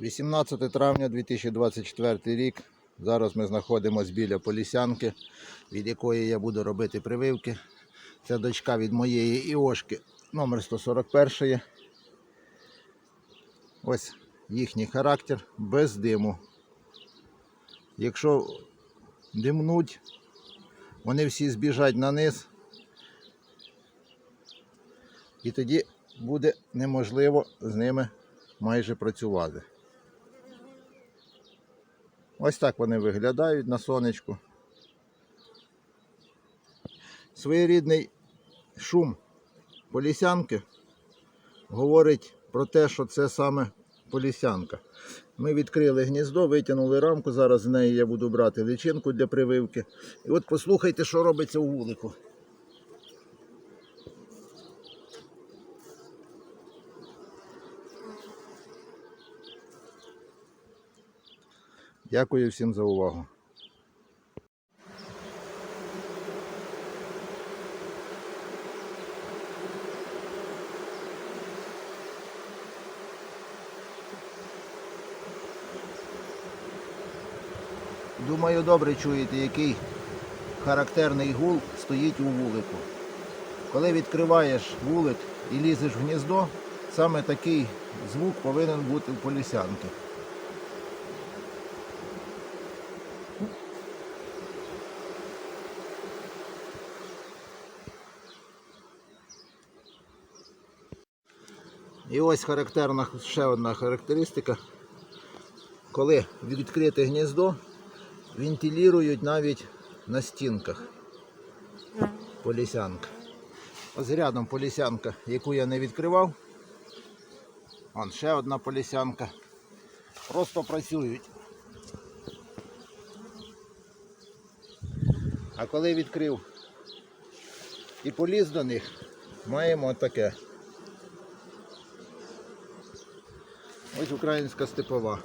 18 травня 2024 рік. Зараз ми знаходимося біля Полісянки, від якої я буду робити прививки. Це дочка від моєї Іошки номер 141. Ось їхній характер без диму. Якщо димнуть, вони всі збіжать на низ. І тоді буде неможливо з ними майже працювати. Ось так вони виглядають на сонечку. Своєрідний шум полісянки говорить про те, що це саме полісянка. Ми відкрили гніздо, витягнули рамку. Зараз з неї я буду брати личинку для прививки. І от послухайте, що робиться у вулику. Дякую всім за увагу. Думаю, добре чуєте, який характерний гул стоїть у вулику. Коли відкриваєш вулик і лізеш в гніздо, саме такий звук повинен бути в полісянки. І ось характерна ще одна характеристика. Коли відкрите гніздо, вентилюють навіть на стінках полісянка. Ось рядом полісянка, яку я не відкривав. Вон ще одна полісянка. Просто працюють. А коли відкрив і поліз до них, маємо таке. Ось українська степова.